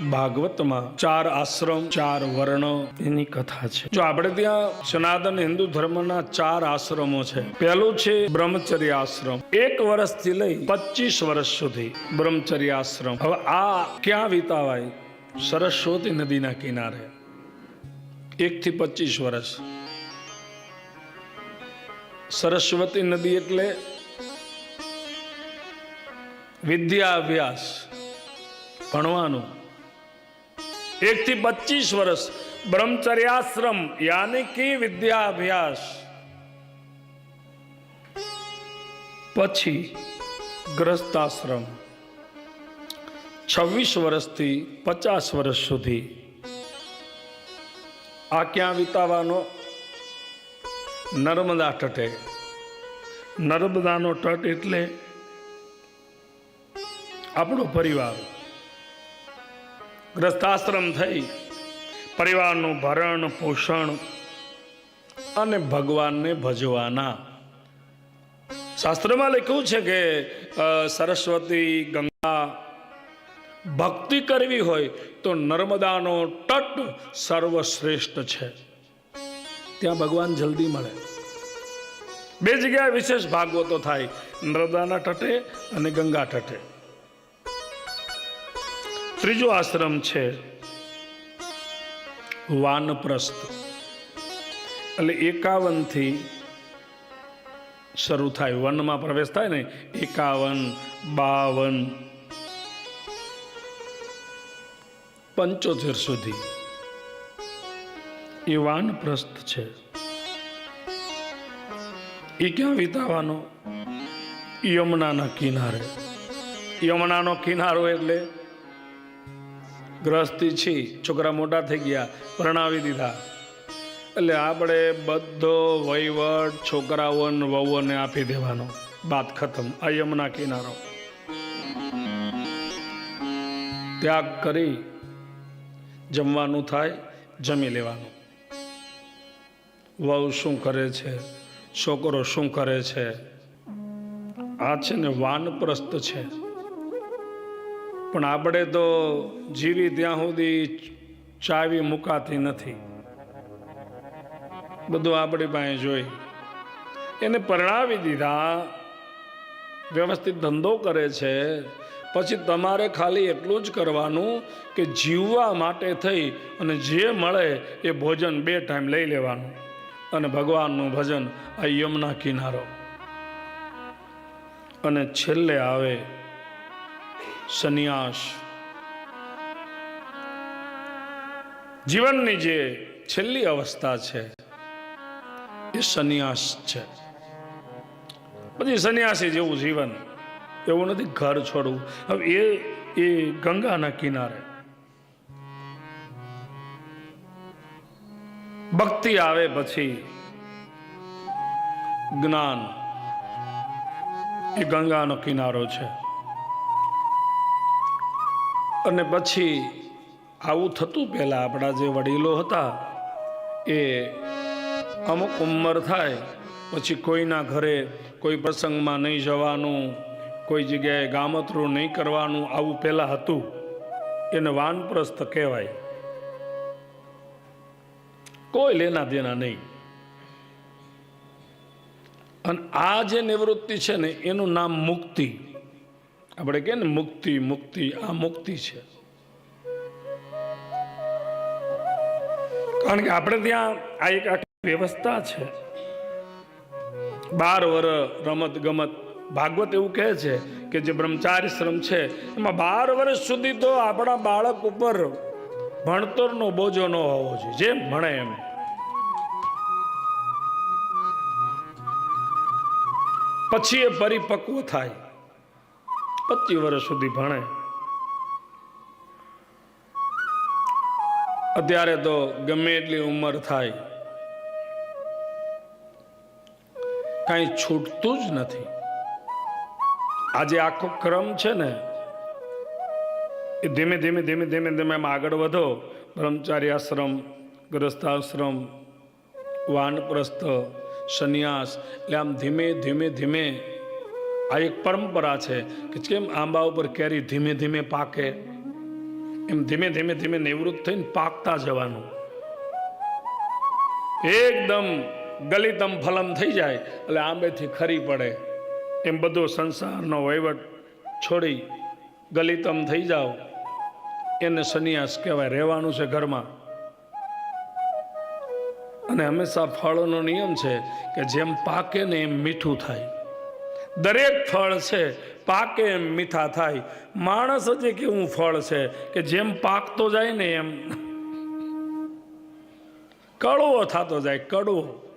ભાગવતમાં ચાર આશ્રમ ચાર વર્ણ. એની કથા છે. જો આપણે ત્યાં સનાતન હિન્દુ ધર્મના ચાર આશ્રમો છે. પહેલું છે બ્રહ્મચર્ય આશ્રમ. એક વર્ષથી લઈ પચીસ વર્ષ સુધી બ્રહ્મચર્ય આશ્રમ. હવે આ ક્યાં વિતાવાય? સરસ્વતી નદીના કિનારે. એક થી પચીસ વર્ષ. સરસ્વતી નદી એટલે વિદ્યા અભ્યાસ ભણવાનું. એક થી પચીસ વર્ષ. બ્રહ્મચર્યાશ્રમ, યાની કે વિદ્યા અભ્યાસ પછી ગ્રસ્તાશ્રમ. છવ્વીસ વર્ષથી પચાસ વર્ષ સુધી. આ ક્યાં વિતાવાનો? નર્મદા તટે. નર્મદાનો તટ એટલે આપણો પરિવાર. ગ્રસ્તાશ્રમ થઈ. પરિવારનું ભરણ, પોષણ અને ભગવાનને ભજવાના. શાસ્ત્રમાં લખ્યું છે કે સરસ્વતી, ગંગા ભક્તિ કરવી હોય તો નર્મદાનો તટ સર્વશ્રેષ્ઠ છે. ત્યાં ભગવાન જલ્દી મળે. બે જગ્યાએ વિશેષ ભાગવતો થાય. નર્મદાના તટે અને ગંગા તટે. ત્રીજો આશ્રમ છે વાનપ્રસ્થ. એટલે એકાવનથી શરૂ થાય. વનમાં પ્રવેશ થાય ને એકાવન, બાવન, પંચોતેર સુધી. એ વાનપ્રસ્થ છે. એ ક્યાં વિતાવાનો? યમુનાના કિનારે. યમુનાનો કિનારો એટલે ગ્રસ્તી છી, છોકરા મોટા થઈ ગયા, પરણાવી દીધા. એટલે આપણે બધો વહીવટ છોકરાઓને, વહુઓને આપી દેવાનો. બાત ખતમ આ યમુના કિનારો. ત્યાગ કરી જમવાનું થાય, જમી લેવાનું. વહુ શું કરે છે? છોકરો શું કરે છે? આ છે ને વાનપ્રસ્ત છે. પણ આપણે તો જીવી ત્યાં સુધી ચાવી મુકાતી નથી. બધું આપણી પાસે જોઈ એને પરણાવી દીધા. વ્યવસ્થિત ધંધો કરે છે. પછી તમારે ખાલી એટલું જ કરવાનું કે જીવવા માટે થઈ અને જે મળે એ ભોજન બે ટાઈમ લઈ લેવાનું અને ભગવાનનું ભજન આ યમુના કિનારો. અને છેલ્લે આવે સંન્યાસ. જીવનની જે છેલ્લી અવસ્થા છે, એ સંન્યાસ છે. પછી સંન્યાસી જેવું જીવન, એવું નથી ઘર છોડવું. હવે એ એ ગંગાના કિનારે. ભક્તિ આવે પછી જ્ઞાન, એ ગંગાનો કિનારો છે. અને પછી આવું થતું પહેલાં આપણા જે વડીલો હતા, એ અમુક ઉંમર થાય, પછી કોઈના ઘરે કોઈ પ્રસંગમાં નહીં જવાનું, કોઈ જગ્યાએ ગામતરું નહીં કરવાનું, આવું પહેલાં હતું. એને વાનપ્રસ્થ કહેવાય. કોઈ લેના દેના નહીં. અને આ જે નિવૃત્તિ છે ને, એનું નામ મુક્તિ. આપણે કહે ને, મુક્તિ મુક્તિ, આ મુક્તિ છે. કારણ કે આપણે ત્યાં આ એક આખી વ્યવસ્થા છે. બાર વર રમત ગમત. ભાગવત એવું કહે છે કે જે બ્રહ્મચારી શ્રમ છે, એમાં બાર વર્ષ સુધી તો આપણા બાળક ઉપર ભણતરનો બોજો ન હોવો જોઈએ. જેમ ભણે એમ. પછી એ પરિપક્વ થાય. પચીસ વર્ષ સુધી ભણે. અત્યારે તો ગમે એટલી ઉંમર થાય. કાંઈ છૂટતું જ નથી. આજે આખો ક્રમ છે ને, એ ધીમે ધીમે ધીમે ધીમે ધીમે એમ આગળ વધો. બ્રહ્મચારી આશ્રમ ગ્રસ્થાશ્રમ વાનપ્રસ્થ, સંન્યાસ, એટલે આમ ધીમે ધીમે ધીમે આ એક પરંપરા છે કે કેમ આંબા ઉપર કેરી ધીમે ધીમે પાકે. એમ ધીમે ધીમે ધીમે નિવૃત્ત થઈને પાકતા જવાનું. એકદમ ગલિતમ ફલમ થઈ જાય, એટલે આંબેથી ખરી પડે. એમ બધો સંસારનો વહીવટ છોડી ગલિતમ થઈ જાઓ. એને સંન્યાસ કહેવાય, રહેવાનું છે ઘરમાં. અને હંમેશા ફળોનો નિયમ છે કે જેમ પાકે ને એમ મીઠું થાય. દરેક ફળ છે, પાકે એમ મીઠા થાય. માણસ જ એક એવું ફળ છે કે જેમ પાકતો જાય ને એમ. કડવો થતો જાય, કડવો.